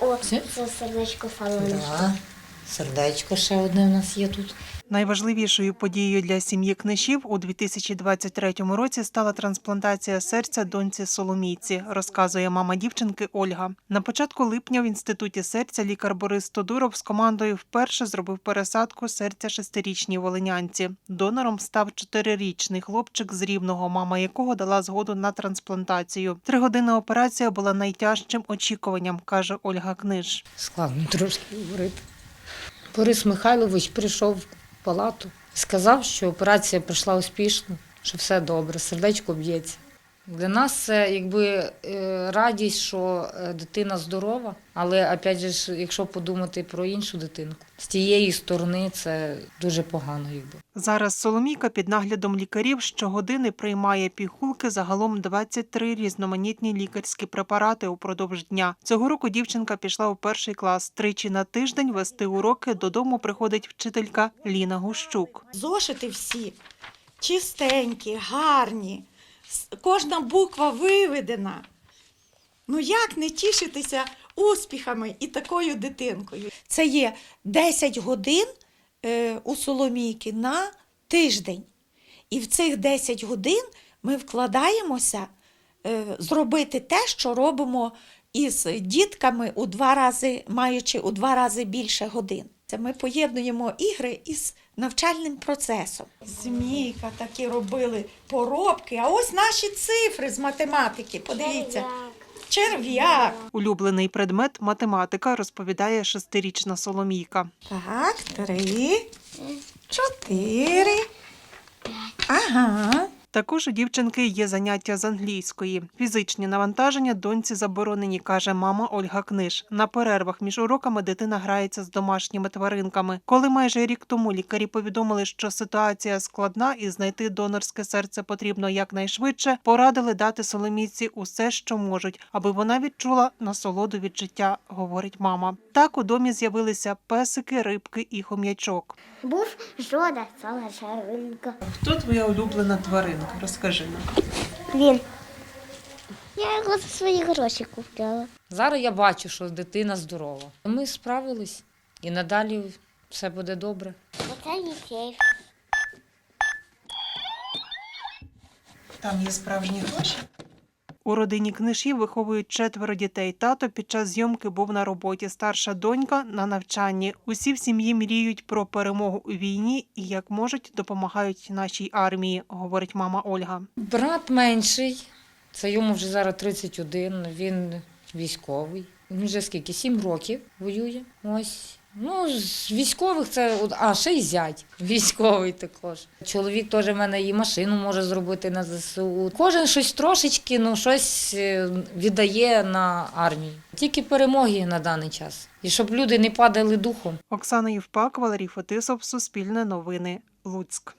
О, Все? це сердечко салону. Да. Сердечко ще одне у нас є тут. Найважливішою подією для сім'ї книшів у 2023 році стала трансплантація серця доньці Соломійці, розказує мама дівчинки Ольга. На початку липня в інституті серця лікар Борис Тодуров з командою вперше зробив пересадку серця шестирічній волинянці. Донором став чотирирічний хлопчик з рівного, мама якого дала згоду на трансплантацію. Тригодинна операція була найтяжчим очікуванням, каже Ольга Книж. Складно трошки говорити. Борис Михайлович прийшов в палату, сказав, що операція пройшла успішно, що все добре, сердечко б'ється. Для нас це якби е, радість, що е, дитина здорова, але опять же, ж, якщо подумати про іншу дитинку, з тієї сторони це дуже погано, якби. Зараз Соломійка під наглядом лікарів щогодини приймає пігулки загалом 23 різноманітні лікарські препарати упродовж дня. Цього року дівчинка пішла у перший клас. Тричі на тиждень вести уроки додому приходить вчителька Ліна Гущук. Зошити всі чистенькі, гарні, кожна буква виведена. Ну як не тішитися успіхами і такою дитинкою? Це є 10 годин е, у Соломійки на тиждень. І в цих 10 годин ми вкладаємося е, зробити те, що робимо із дітками у два рази, маючи у два рази більше годин. Це ми поєднуємо ігри із навчальним процесом. Змійка такі робили поробки, а ось наші цифри з математики. Подивіться, черв'як. Улюблений предмет математика, розповідає шестирічна Соломійка. Так, три, чотири. Ага. Також у дівчинки є заняття з англійської. Фізичні навантаження доньці заборонені, каже мама Ольга Книж. На перервах між уроками дитина грається з домашніми тваринками. Коли майже рік тому лікарі повідомили, що ситуація складна і знайти донорське серце потрібно якнайшвидше, порадили дати Соломійці усе, що можуть, аби вона відчула насолоду від життя, говорить мама. Так у домі з'явилися песики, рибки і хом'ячок. Був жода, ціла шаринка. Хто твоя улюблена тваринка? Розкажи нам. Він. Я його за свої гроші купляла. Зараз я бачу, що дитина здорова. Ми справились і надалі все буде добре. Оце є сейф. Там є справжні гроші. У родині книжів виховують четверо дітей. Тато під час зйомки був на роботі. Старша донька на навчанні. Усі в сім'ї мріють про перемогу у війні і як можуть допомагають нашій армії, говорить мама Ольга. Брат менший, це йому вже зараз 31, він військовий. Він вже скільки? Сім років воює. Ось. Ну, з військових це, а ще й зять військовий також. Чоловік теж в мене і машину може зробити на ЗСУ. Кожен щось трошечки, ну щось е, віддає на армію. Тільки перемоги на даний час. І щоб люди не падали духом. Оксана Євпак, Валерій Фетисов, Суспільне новини, Луцьк.